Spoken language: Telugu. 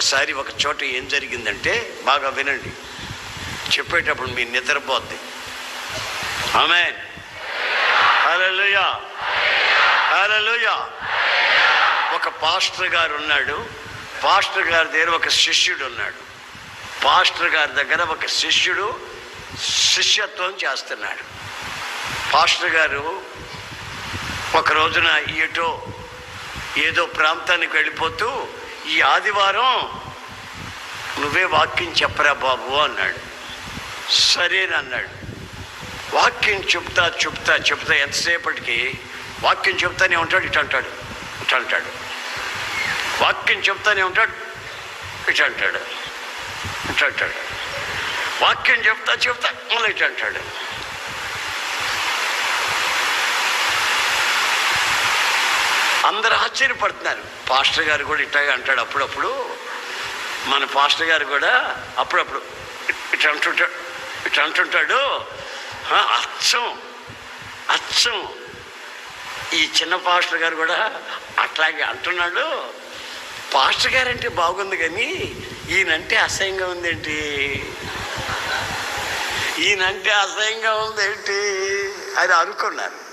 ఒకసారి ఒక చోట ఏం జరిగిందంటే బాగా వినండి. చెప్పేటప్పుడు మీ నిద్రపోద్ది. ఆమె హల్లెలూయా. హల్లెలూయా. ఒక పాస్టర్ గారు ఉన్నాడు. పాస్టర్ గారి దగ్గర ఒక శిష్యుడు ఉన్నాడు. పాస్టర్ గారి దగ్గర ఒక శిష్యుడు శిష్యత్వం చేస్తున్నాడు. పాస్టర్ గారు ఒక రోజున ఎటో ఏదో ప్రాంతానికి వెళ్ళిపోతూ ఈ ఆదివారం నువ్వే వాక్యం చెప్పరా బాబు అన్నాడు. సరేనన్నాడు వాక్యం చెప్తా చెప్తా చెప్తా ఎంతసేపటికి? వాక్యం చెప్తానే ఉంటాడు ఇటు అంటాడు ఇటు అంటాడు. వాక్యం చెప్తానే ఉంటాడు ఇటు అంటాడు ఇటు అంటాడు. వాక్యం చెప్తా చెప్తా మళ్ళీ ఇటు అంటాడు. అందరు ఆశ్చర్యపడుతున్నారు. పాస్టర్ గారు కూడా ఇట్లాగే అంటాడు అప్పుడప్పుడు. మన పాస్టర్ గారు కూడా అప్పుడప్పుడు ఇటు అంటుంటాడు ఇటు అంటుంటాడు. అచ్చం అచ్చం. ఈ చిన్న పాస్టర్ గారు కూడా అట్లాగే అంటున్నాడు. పాస్టర్ గారంటే బాగుంది కానీ ఈయనంటే అసహ్యంగా ఉందేంటి? ఈయనంటే అసహ్యంగా ఉందేంటి? అని అనుకున్నారు.